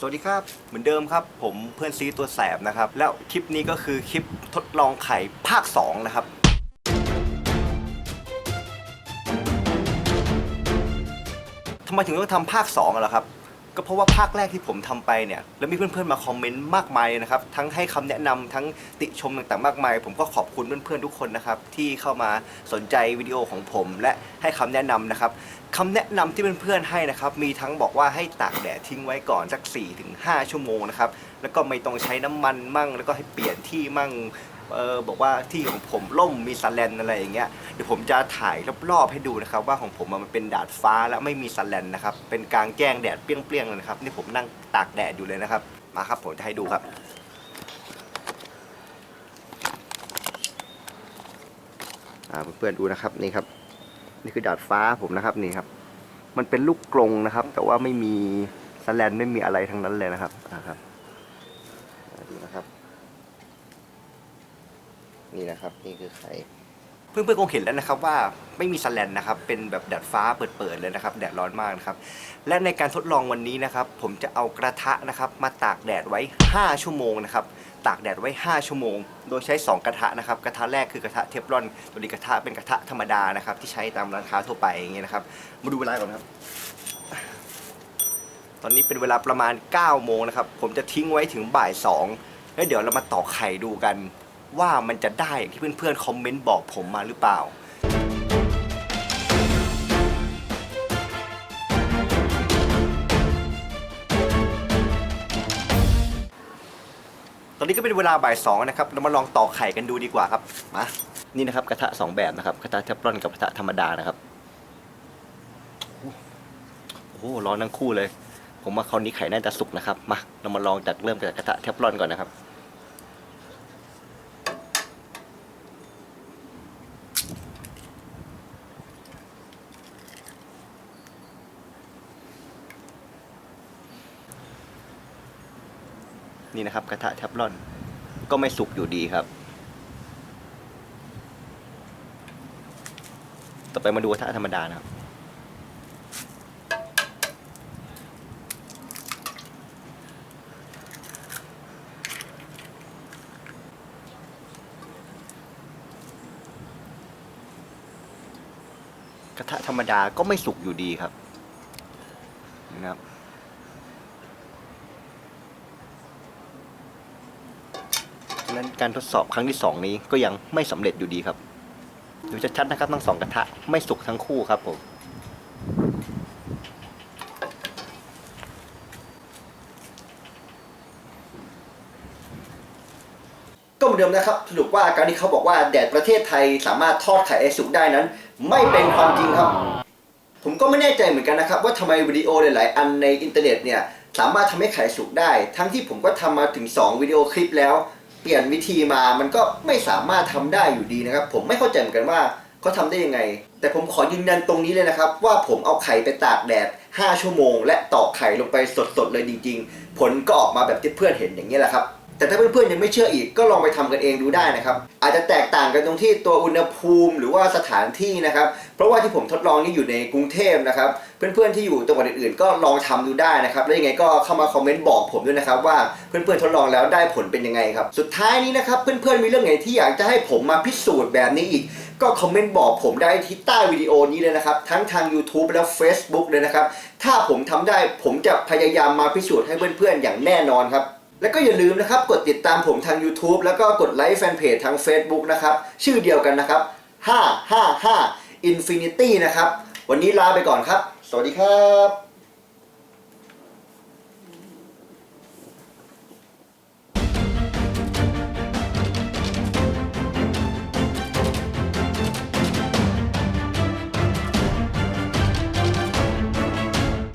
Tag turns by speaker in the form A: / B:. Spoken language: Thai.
A: สวัสดีครับ เหมือนเดิมครับ ผมเพื่อนซีตัวแสบนะครับ แล้วคลิปนี้ก็คือคลิปทดลองไข่ภาค 2 นะครับ ทำไมถึงต้องทำภาค2อะล่ะครับ ก็เพราะว่าภาคแรกที่ผมทำไปเนี่ยแล้วมีเพื่อนๆมาคอมเมนต์มากมายเลยนะครับ ทั้งให้คำแนะนำทั้งติชมต่างๆมากมาย ผมก็ขอบคุณเพื่อนๆทุกคนนะครับที่เข้ามาสนใจวิดีโอของผม และให้คำแนะนำนะครับคำแนะนำที่เพื่อนๆให้นะครับมีทั้งบอกว่าให้ตากแดดทิ้งไว้ก่อนสัก 4-5 ชั่วโมงนะครับแล้วก็ไม่ต้องใช้น้ำมันมั่ง แล้วก็ให้เปลี่ยนที่มั่ง เออบอกว่าที่ของผมล่มมีสแลนอะไรอย่างเงี้ยเดี๋ยวผมจะถ่ายรอบๆให้ดูนะครับ ว่าของผมมันเป็นดาดฟ้าแล้วไม่มีสแลนนะครับ เป็นกลางแจ้งแดดเปรี้ยงๆเลยนะครับนี่ผมนั่งตากแดดอยู่เลยนะครับ มาครับผมจะให้ดูครับเพื่อนๆดูนะครับนี่ครับ นี่คือดาดฟ้าผมนะครับนี่ครับ มันเป็นลูกกรงนะครับ แต่ว่าไม่มีสแลนไม่มีอะไรทั้งนั้นเลยนะครับอ่าครับดูนะครับ นี่นะครับ นี่คือไข่เพื่อนๆคงเห็นแล้วนะครับว่าไม่มีสแลนนะครับเป็นแบบแดดฟ้าเปิดๆเลยนะครับ แดดร้อนมากนะครับและในการทดลองวันนี้นะครับ ผมจะเอากระทะนะครับ มาตากแดดไว้ 5 ชั่วโมงนะครับตากแดดไว้ 5 ชั่วโมง โดยใช้ 2 กระทะนะครับ กระทะแรกคือกระทะเทฟลอน ตัวนี้กระทะเป็นกระทะธรรมดานะครับ ที่ใช้ตามร้านค้าทั่วไปอย่างเงี้ยนะครับ มาดูเวลาก่อนครับ ตอนนี้เป็นเวลาประมาณ 9 โมงนะครับ ผมจะทิ้งไว้ถึงบ่าย2แล้วเดี๋ยวเรามาตอกไข่ดูกัน ว่ามันจะได้อย่างที่เพื่อนๆคอมเมนต์บอกผมมาหรือเปล่า ตอนนี้ก็เป็นเวลาบ่ายสองนะครับ เรามาลองตอกไข่กันดูดีกว่าครับ มา นี่นะครับกระทะสองแบบนะครับ กระทะเทฟลอนกับกระทะธรรมดานะครับ โอ้โหร้อนทั้งคู่เลย ผมว่าคราวนี้ไข่น่าจะสุกนะครับ มา เรามาลองจากเริ่มจากกระทะเทฟลอนก่อนนะครับ นี่นะครับ กระทะเทฟลอน ก็ไม่สุกอยู่ดีครับ ต่อไปมาดูกระทะธรรมดานะครับกระทะธรรมดาก็ไม่สุกอยู่ดีครับนะครับ ฉะ นั้นการทดสอบครั้งที่สองนี้ก็ยังไม่สำเร็จอยู่ดีครับ ดูชัดๆนะครับทั้งสองกระทะไม่สุกทั้งคู่ครับผมก็เหมือนเดิมนะครับสรุปว่าการที่เขาบอกว่าแดดประเทศไทยสามารถทอดไข่ให้สุกได้นั้น ไม่เป็นความจริงครับ ผมก็ไม่แน่ใจเหมือนกันนะครับ ว่าทำไมวิดีโอหลาย ๆ อันในอินเทอร์เน็ตเนี่ยสามารถทำให้ไข่สุกได้ ทั้งที่ผมก็ทำมาถึง 2 วิดีโอคลิปแล้ว ปลี่ยนวิธีมามันก็ไม่สามารถทำได้อยู่ดีนะครับ ผมไม่เข้าใจเหมือนกันว่าเขาทำได้ยังไง แต่ผมขอยืนยันตรงนี้เลยนะครับ ว่าผมเอาไข่ไปตากแดด 5 ชั่วโมง และตอกไข่ลงไปสดๆเลยจริง ๆ ผลก็ออกมาแบบที่เพื่อนเห็นอย่างนี้แหละครับ แต่ถ้าเพื่อนๆยังไม่เชื่ออีกก็ลองไปทำกันเองดูได้นะครับ อาจจะแตกต่างกันตรงที่ตัวอุณหภูมิหรือว่าสถานที่นะครับ เพราะว่าที่ผมทดลองนี่อยู่ในกรุงเทพนะครับ เพื่อนๆที่อยู่จังหวัดอื่นๆ ก็ลองทำดูได้นะครับ แล้วยังไงก็เข้ามาคอมเมนต์บอกผมด้วยนะครับว่าเพื่อนๆทดลองแล้วได้ผลเป็นยังไงครับ สุดท้ายนี้นะครับเพื่อนๆมีเรื่องไหนที่อยากจะให้ผมมาพิสูจน์แบบนี้อีกก็คอมเมนต์บอกผมได้ที่ใต้วิดีโอนี้เลยนะครับ ทั้งทาง YouTube และ Facebook เลยนะครับ ถ้าผมทำได้ผมจะพยายามมาพิสูจน์ให้เพื่อนๆอย่างแน่นอนครับ แล้วก็อย่าลืมนะครับกดติดตามผมทาง YouTube แล้วก็กดไลค์แฟนเพจทาง Facebook นะครับ ชื่อเดียวกันนะครับ 555 Infinity นะครับ วันนี้ลาไปก่อนครับ สวัสดีครับ